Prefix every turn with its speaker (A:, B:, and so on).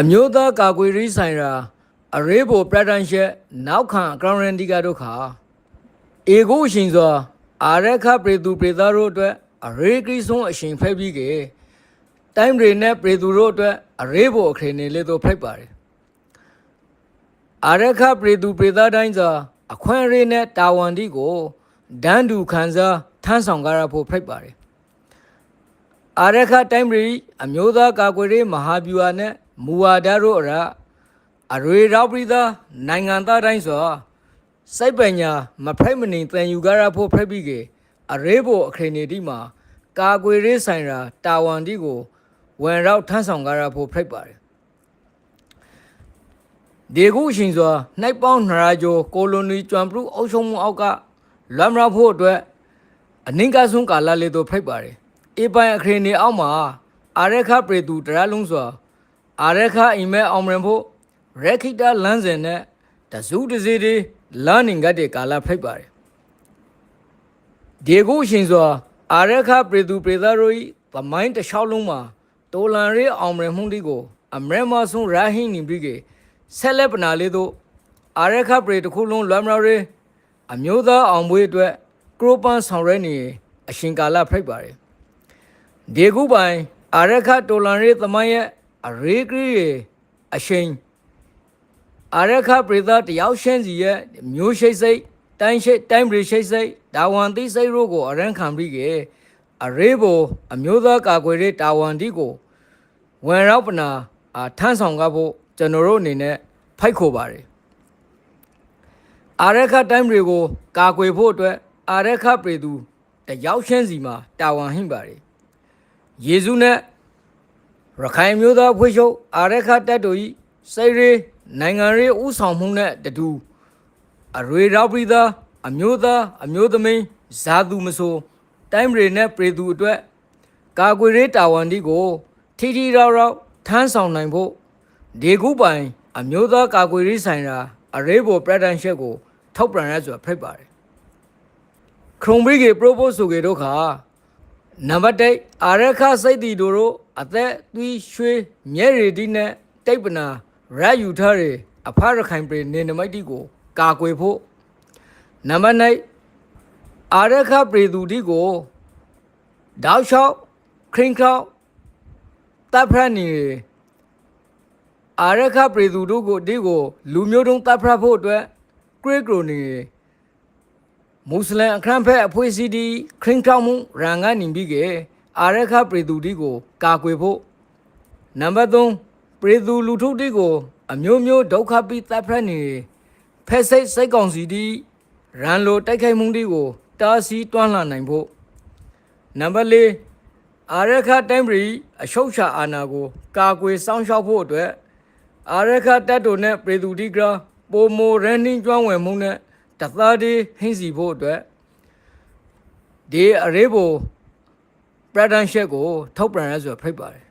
A: အမျိုးသားကာကွယ်ရေးဆိုင်ရာအရေးပေါ်ပရဒန်ရှက်နောက်ခံအကောင်ရန်ဒီကတို့ခါအေကိုအရှင်စွာအာရခပရေသူပရေသားတို့အတွက်အရေးကိဆုံးအရှင်ဖက်ပြီးကေတိုင်းတွေနဲ့ပရေသူတို့အတွက်အရေးပေါ်အခရေနေလေးတို့ဖိုက်ပါတယ်အာရခပရေသူပရေသားတိုင်းစွာအခွင့်အရေးနဲ့တာဝန်ဒီကိုဒန်းတူခံစားထမ်းဆောင်ကြရဖို့ဖိုက်ပါတယ်အာရခတိုင်းပြည်အမျိုးသားကာကွယ်ရေးမဟာဗျူဟာနဲ့ မူဝါဒတို့အရအရေရောက်ပြည်သားနိုင်ငံသားတိုင်းဆိုစိုက်ပညာမဖိုက်မနေတန်ယူကြရဖို့ဖိုက်ပြီးကအရေးပေါ်အခရေနေတိမှာ ကာကွယ်ရေးဆိုင်ရာတာဝန်တိကိုဝန်ရောက်ထမ်းဆောင်ကြရဖို့ဖိုက်ပါတယ်ဒီခုအရှင်စွာနှိုက်ပေါင်းနရာကျော်ကိုလိုနီကျွမ်ပလူအုပ်ချုပ်မှုအောက်ကလွမ်းမြောက်ဖို့အတွက်အနည်းကဆုံးကာလလေးတို့ဖိုက်ပါတယ်အေပိုင်အခရင်နေအောက်မှာအာရခပရေသူတရလုံးစွာ အာရခအိမ်မဲအောင်မရင်ဖို့ရက်ခိတာလမ်းစဉ်နဲ့တစုတစီတွေလမ်းနင်ကတဲ့ကာလဖိုက်ပါတယ်ဒီကုရှင်စွာအာရခပရေသူပရေသားတို့ဤသမိုင်းတစ်လျှောက်လုံးမှာတိုလန်ရေးအောင်မရင်မှုတိကို အမရမဆုံရာဟင်းနေပြီးကဆက်လက်ပနာလေးတို့အာရခပရေတစ်ခုလုံးလွမ်းမြောက်ရေးအမျိုးသားအောင်ပွဲအတွက်ကရိုပန်ဆောင်ရဲနေအရှင်ကာလဖိတ်ပါတယ်ဒီခုပိုင်အာရခတိုလန်ရေးသမိုင်းရဲ့ အရေးကလေးရဲ့အရှင်အာရခပရိသတ်တယောက်ရှင်းစီရဲ့မျိုးရှိတ်စိတ်တိုင်းရှိတ်တိုင်းပြည်ရှိတ်စိတ်ဒါဝန်တိစိတ်တို့ကိုအရန်ခံပြီးကေအရေးပေါ်အမျိုးသားကာကွယ်ရေးတာဝန်ဒီကိုဝန်ရောက်ပနာအာထမ်းဆောင်ကဖို့ကျွန်တော်တို့အနေနဲ့ဖိုက်ခေါ်ပါတယ်အာရခတိုင်းတွေကိုကာကွယ်ဖို့အတွက်အာရခပြည်သူတယောက်ချင်းစီမှာတာဝန်ဟိပါတယ်ယေစုနဲ့ ရခိုင်မျိုးသားဖွဲ့ချုပ်အာရခတပ်တို့ဤစိတ်ရေးနိုင်ငံရေးဥဆောင်မှုနဲ့တတူအရေရောက်ပြည်သားအမျိုးသားအမျိုးသမီးဇာသူမဆိုတိုင်းပြည်နဲ့ပြည်သူအတွက်ကာကွယ်ရေးတာဝန်ဒီကိုထီထီရောက်ရောက်ထမ်းဆောင်နိုင်ဖို့ဒီခုပိုင် အမျိုးသားကာကွယ်ရေးဆိုင်ရာအရေးပေါ်ပရဒန်ရှက်ကိုထောက်ပြန်ရဆိုတာဖိတ်ပါတယ်ခရုံဘိကေပရိုပို့ဆိုကေတို့ခါ နံပါတ်1အာရခစိတ်တီတို့တို့အသက်သွီးရွှေမြဲရီတီနဲ့တိတ်ပနာရယူထားတွေအဖရခိုင်ပြည်နေနမိတ်တီကို ကာကွယ်ဖို့နံပါတ်2အာရခပြည်သူတီကိုတောက်လျှောက်ခရင်ခေါက်တပ်ဖရနေအာရခပြည်သူတို့ကိုဒီကို လူမျိုးတုံးတပ်ဖရဖို့အတွက်ဂရိကရိုနီ မွတ်စလင်အခမ်းဖက်အဖွဲ့အစည်းဒီခရင်ကောက်မှုရန်ကနေပြီးကအာရခပြည်သူဒီကိုကာကွယ်ဖို့နံပါတ်3ပြည်သူလူထုဒီကိုအမျိုးမျိုးဒုက္ခပိတပ်ဖရနေဖက်စိတ်စိတ်ကောင်စီဒီရန်လိုတိုက်ခိုက်မှုဒီကိုတားဆီးတွန်းလှန်နိုင်ဖို့နံပါတ်4အာရခတိုင်းပြည်အရှုပ်ချအာဏာကို ကာကွယ်စောင့်ရှောက်ဖို့အတွက်အာရခတက်တို့နဲ့ပြည်သူဒီကရာပိုမိုရန်နင်းကျွမ်းဝင်မှုနဲ့ တသားတည်းဟင်းစီဖို့အတွက်ဒီအရေးပေါ်ပရဒန်ရှက်ကိုထုတ်ပြန်ရဆိုဖိတ်ပါတယ်